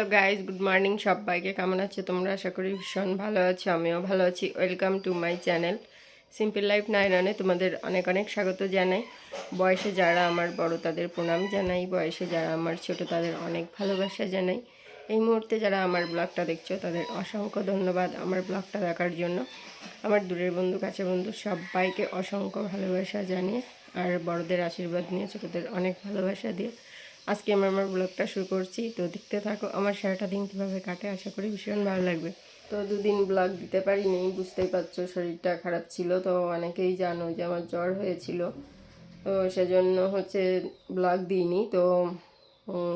Hello guys good morning সবাইকে। কেমন আছে তোমরা? আশা করি ভীষণ ভালো আছো, আমিও ভালো আছি। Welcome to my channel simple life নাইরানে তোমাদের অনেক অনেক স্বাগত জানাই। বয়সে যারা আমার বড়, তাদের প্রণাম জানাই। বয়সে যারা আমার ছোট, তাদের অনেক ভালোবাসা জানাই। এই মুহূর্তে যারা আমার ব্লগটা দেখছ, তাদের অসংখ্য ধন্যবাদ আমার ব্লগটা দেখার জন্য। আমার দূরের বন্ধু কাছে বন্ধু সবাইকে অসংখ্য ভালোবাসা জানিয়ে, আর বড়দের আশীর্বাদ নিয়ে ছোটদের অনেক ভালোবাসা দিয়ে আজকে আমি আমার ব্লগটা শুরু করছি। তো দেখতে থাকো, আমার সারাটা দিন কীভাবে কাটে, আশা করি ভীষণ ভালো লাগবে। তো দুদিন ব্লগ দিতে পারিনি, বুঝতেই পারছ শরীরটা খারাপ ছিল, তো অনেকেই জানো যে আমার জ্বর হয়েছিল। তো সেজন্য হচ্ছে ব্লগ দিইনি, তো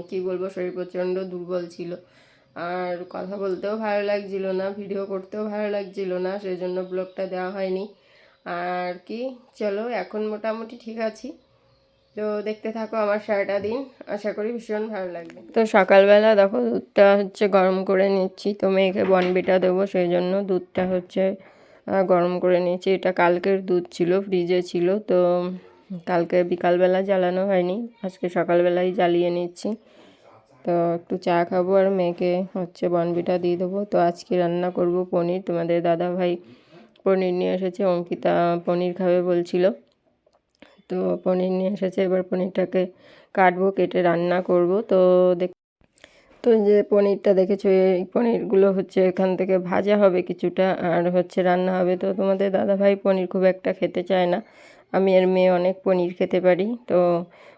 কি বলব, শরীর প্রচণ্ড দুর্বল ছিল। আর কথা বলতেও ভালো লাগছিল না, ভিডিও করতেও ভালো লাগছিল না সেই জন্য ব্লগটা দেওয়া হয়নি। আর কি, চলো, এখন মোটামুটি ঠিক আছি। তো দেখতে থাকো আমার সারাটা দিন। আশা করি ভীষণ ভালো লাগবে। তো সকালবেলা দেখো দুধটা হচ্ছে গরম করে নিচ্ছি। তো মেয়েকে বনবিটা দেবো, সেই জন্য দুধটা হচ্ছে গরম করে নিচ্ছি এটা কালকের দুধ ছিল, ফ্রিজে ছিল। তো কালকে বিকালবেলা জ্বালানো হয়নি। আজকে সকালবেলাই জ্বালিয়ে নিচ্ছি। তো একটু চা খাব আর মেয়েকে হচ্ছে বনবিটা দিয়ে দেবো। তো আজকে রান্না করব পনির। তোমাদের দাদা ভাই পনির নিয়ে এসেছে। অঙ্কিতা পনির খাবে বলছিল। তো পনির নিয়ে এসেছে। এবার পনিরটাকে কাটবো, কেটে রান্না করব। তো দেখ, তো যে পনিরটা দেখেছ, এই পনিরগুলো হচ্ছে এখান থেকে ভাজা হবে কিছুটা আর হচ্ছে রান্না হবে। তো তোমাদের দাদাভাই পনির খুব একটা খেতে চায় না। আমি আর মেয়ে অনেক পনির খেতে পারি। তো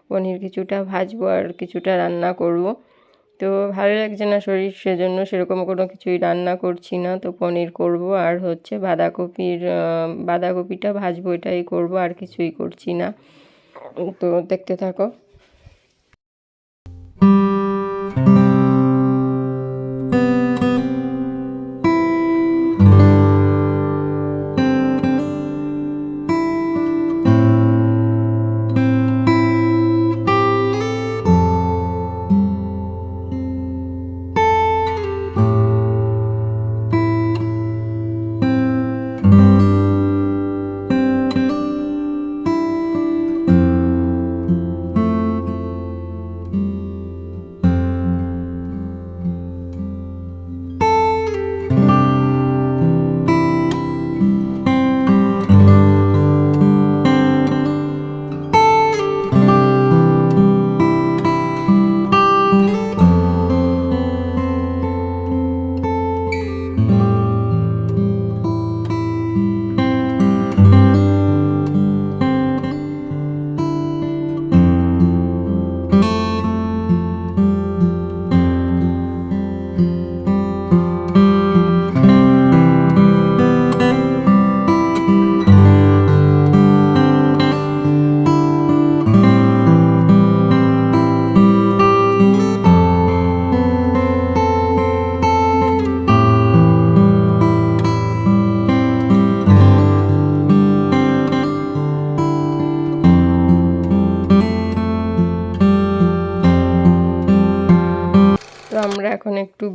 পনির কিছুটা ভাজবো আর কিছুটা রান্না করব। তো ভালো লাগছে না শরীর, সেজন্য সেরকম কোনো কিছুই রান্না করছি না। তো পনির করব, আর হচ্ছে বাঁধাকপির বাঁধাকপিটা ভাজবো, এটাই করব, আর কিছুই করছি না। তো দেখতে থাকো।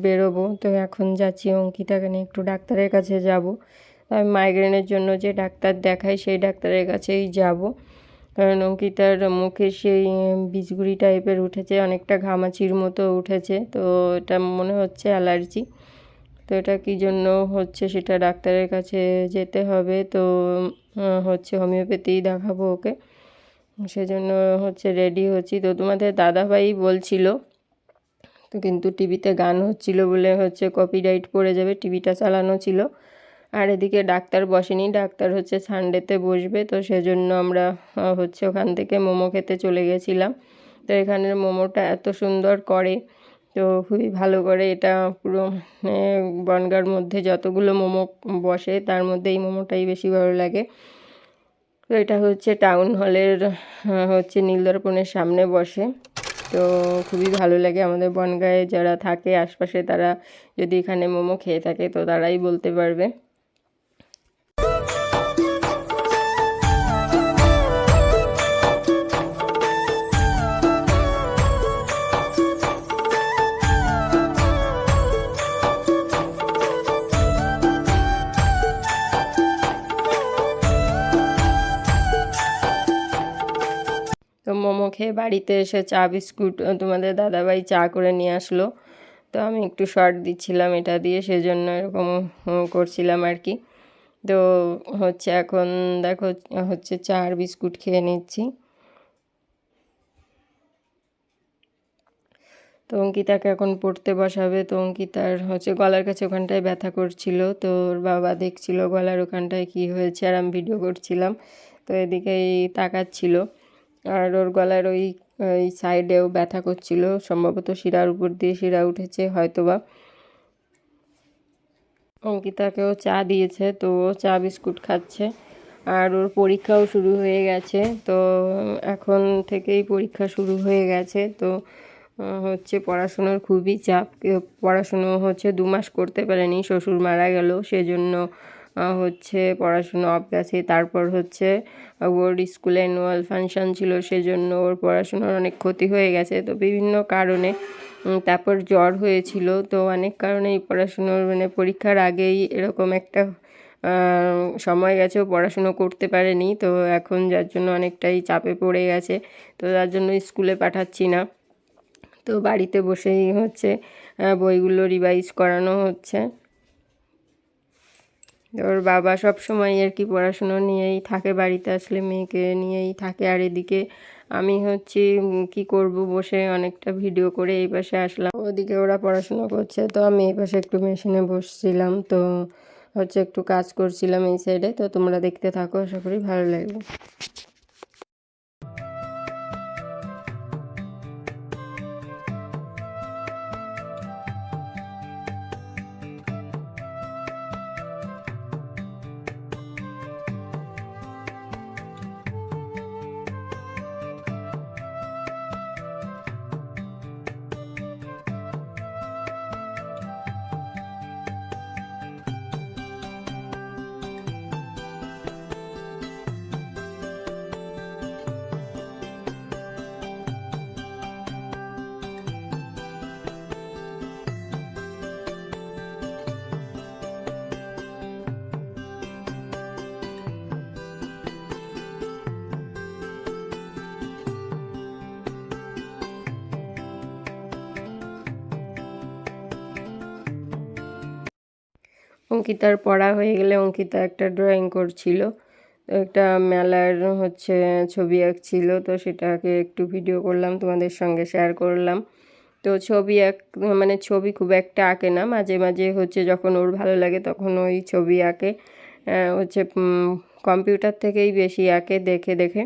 বেরোবো। তো এখন যাচ্ছি অঙ্কিতাকে নিয়ে একটু ডাক্তারের কাছে যাব। আমি মাইগ্রেনের জন্য যে ডাক্তার দেখাই, সেই ডাক্তারের কাছেই যাব। কারণ অঙ্কিতার মুখে সেই বীজগুড়ি টাইপের উঠেছে, অনেকটা ঘামাচির মতো উঠেছে। তো এটা মনে হচ্ছে অ্যালার্জি তো এটা কী জন্য হচ্ছে সেটা ডাক্তারের কাছে যেতে হবে। তো হচ্ছে হোমিওপ্যাথি দেখাবো ওকে। সেজন্য হচ্ছে রেডি হচ্ছি। তো তোমাদের দাদাভাই বলছিল তো কিন্তু টিভিতে গান হচ্ছিল বলে হচ্ছে কপিরাইট পড়ে যাবে, টিভিটা চালানো ছিল। আর এদিকে ডাক্তার বসেনি, ডাক্তার হচ্ছে সানডেতে বসবে, তো সেজন্য আমরা হচ্ছে ওখান থেকে মোমো খেতে চলে গেছিলাম। তো এখানের মোমোটা এত সুন্দর করে, তো খুবই ভালো করে এটা পুরো মানে বনগার মধ্যে যতগুলো মোমো বসে, তার মধ্যে এই মোমোটাই বেশি ভালো লাগে। তো এটা হচ্ছে টাউন হলের হচ্ছে নীলদর্পণের সামনে বসে। তো খুবই ভালো লাগে আমাদের বনগাঁয়ে যারা থাকে, আশপাশে তারা যদি এখানে মোমো খেয়ে থাকে, তো তারাই বলতে পারবে। খেয়ে বাড়িতে এসে চা বিস্কুট তোমাদের দাদাভাই চা করে নিয়ে আসলো। তো আমি একটু শর্ট দিচ্ছিলাম এটা দিয়ে, সেজন্য এরকম করছিলাম আর কি। তো হচ্ছে এখন দেখো, হচ্ছে চা আর বিস্কুট খেয়ে নিচ্ছি। তো অঙ্কিতাকে এখন পড়তে বসাবে। তো অঙ্কিতার হচ্ছে গলার কাছে ওখানটায় ব্যথা করছিল। তো ওর বাবা দেখছিল গলার ওখানটায় কি হয়েছে, আর আমি ভিডিও করছিলাম। তো এদিকেই তাকাচ্ছিল। আর ওর গলার ওই ওই সাইডেও ব্যথা করছিল। সম্ভবত শিরার উপর দিয়ে শিরা উঠেছে, হয়তোবা। অঙ্কিতাকেও চা দিয়েছে, তো ও চা বিস্কুট খাচ্ছে। আর ওর পরীক্ষাও শুরু হয়ে গেছে, তো এখন থেকেই পরীক্ষা শুরু হয়ে গেছে। তো হচ্ছে পড়াশুনোর খুবই চাপ। পড়াশুনো হচ্ছে দু মাস করতে পারেনি, শ্বশুর মারা গেল, সেজন্য হচ্ছে পড়াশুনো অফ গেছে। তারপর হচ্ছে ওর স্কুলে অ্যানুয়াল ফাংশান ছিল, সেজন্য ওর পড়াশুনোর অনেক ক্ষতি হয়ে গেছে। তো বিভিন্ন কারণে তারপর জ্বর হয়েছিল। তো অনেক কারণে এই পড়াশুনোর মানে পরীক্ষার আগেই এরকম একটা সময় গেছে। ও পড়াশুনো করতে পারেনি। তো এখন যার জন্য অনেকটাই চাপে পড়ে গেছে। তো তার জন্য স্কুলে পাঠাচ্ছি না। তো বাড়িতে বসেই হচ্ছে বইগুলো রিভাইজ করানো হচ্ছে। ওর বাবা সব সময় আর কি পড়াশুনো নিয়েই থাকে বাড়িতে, আসলে মেয়েকে নিয়েই থাকে। আর এদিকে আমি হচ্ছে কি করব বসে অনেকটা ভিডিও করে এই পাশে আসলাম। ওদিকে ওরা পড়াশুনো করছে, তো আমি এই পাশে একটু মেশিনে বসছিলাম, তো হচ্ছে একটু কাজ করছিলাম এই সাইডে তো তোমরা দেখতে থাকো, আশা করি ভালো লাগবে। অঙ্কিতার পড়া হয়ে গেলে অঙ্কিতা একটা ড্রয়িং করছিল। একটা মেলার হচ্ছে ছবি আঁকছিল, তো সেটাকে একটু ভিডিও করলাম, তোমাদের সঙ্গে শেয়ার করলাম। তো ছবি আঁক মানে ছবি খুব একটা আঁকে না, মাঝে মাঝে হচ্ছে যখন ওর ভালো লাগে তখন ওই ছবি আঁকে। হচ্ছে কম্পিউটার থেকেই বেশি আঁকে দেখে দেখে।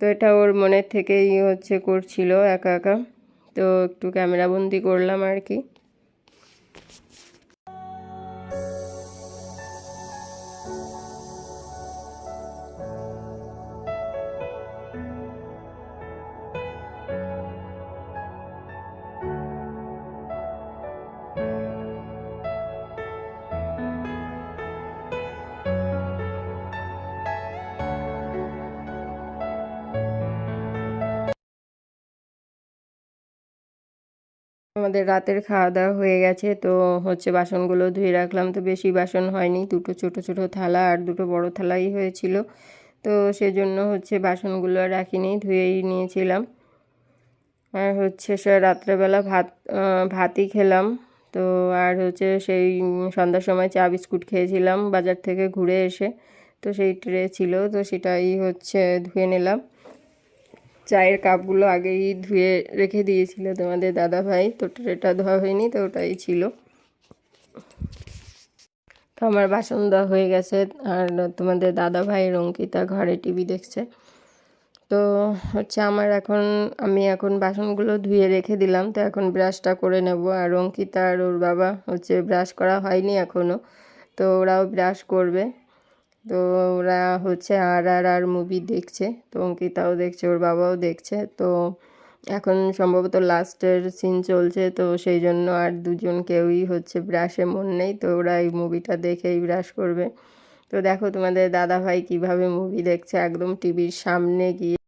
তো এটা ওর মনের থেকেই হচ্ছে করছিল একা একা। তো একটু ক্যামেরাবন্দি করলাম আর কি। আমাদের রাতের খাওয়া দাওয়া হয়ে গেছে, তো হচ্ছে বাসনগুলো ধুয়ে রাখলাম। তো বেশি বাসন হয়নি, দুটো ছোট ছোট থালা আর দুটো বড় থালাই হয়েছিল। তো সেজন্য হচ্ছে বাসনগুলো রাখিনি, ধুয়েই নিয়েছিলাম। আর হচ্ছে সে রাত্রেবেলা ভাত ভাতই খেলাম। তো আর হচ্ছে সেই সন্ধ্যার সময় চা বিস্কুট খেয়েছিলাম বাজার থেকে ঘুরে এসে। তো সেই ট্রে ছিল, তো সেটাই হচ্ছে ধুয়ে নিলাম। চায়ের কাপগুলো আগেই ধুয়ে রেখে দিয়েছিল তোমাদের দাদা ভাই তো ট্রেটা ধোয়া হয়নি, তো ওটাই ছিল। তো আমার বাসন দেওয়া হয়ে গেছে, আর তোমাদের দাদা ভাই অঙ্কিতা ঘরে টিভি দেখছে। তো হচ্ছে আমার এখন, আমি এখন বাসনগুলো ধুয়ে রেখে দিলাম, তো এখন ব্রাশটা করে নেব। আর অঙ্কিতা আর ওর বাবা হচ্ছে ব্রাশ করা হয়নি এখনও তো ওরাও ব্রাশ করবে। তো ওরা হচ্ছে আর আর আর মুভি দেখছে, তো অঙ্কিতাও দেখছে, ওর বাবাও দেখছে, তো এখন সম্ভবত লাস্টের সিন চলছে, তো সেই জন্য আর দুজন কেউই হচ্ছে ব্রাশে মন নেই, তো ওরা এই মুভিটা দেখেই ব্রাশ করবে। তো দেখো তোমাদের দাদা ভাই কীভাবে মুভি দেখছে, একদম টিভির সামনে গিয়ে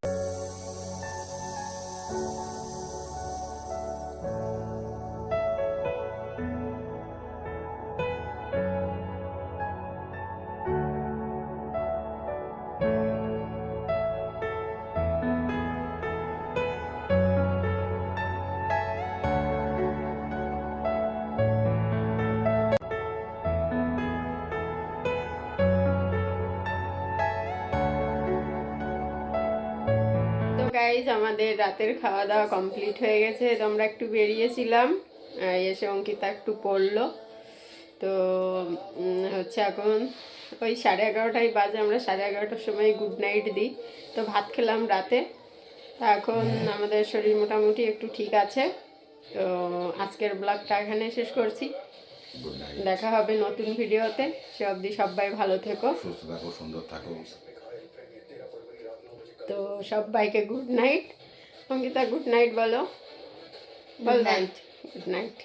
গাইজ আমাদের রাতের খাওয়া দাওয়া কমপ্লিট হয়ে গেছে। তো আমরা একটু বেরিয়েছিলাম এসে অঙ্কিতা একটু পড়ল। তো হচ্ছে এখন ওই সাড়ে এগারোটাই বাজে আমরা সাড়ে এগারোটার সময় গুড নাইট দিই। তো ভাত খেলাম রাতে। তো এখন আমাদের শরীর মোটামুটি একটু ঠিক আছে। তো আজকের ব্লগটা এখানে শেষ করছি। দেখা হবে নতুন ভিডিওতে সে অবধি সবাই ভালো থেকো। সুস্থ থাকো সুন্দর থাকো। তো সবাইকে good night Ankita good night বলো বল night. Good night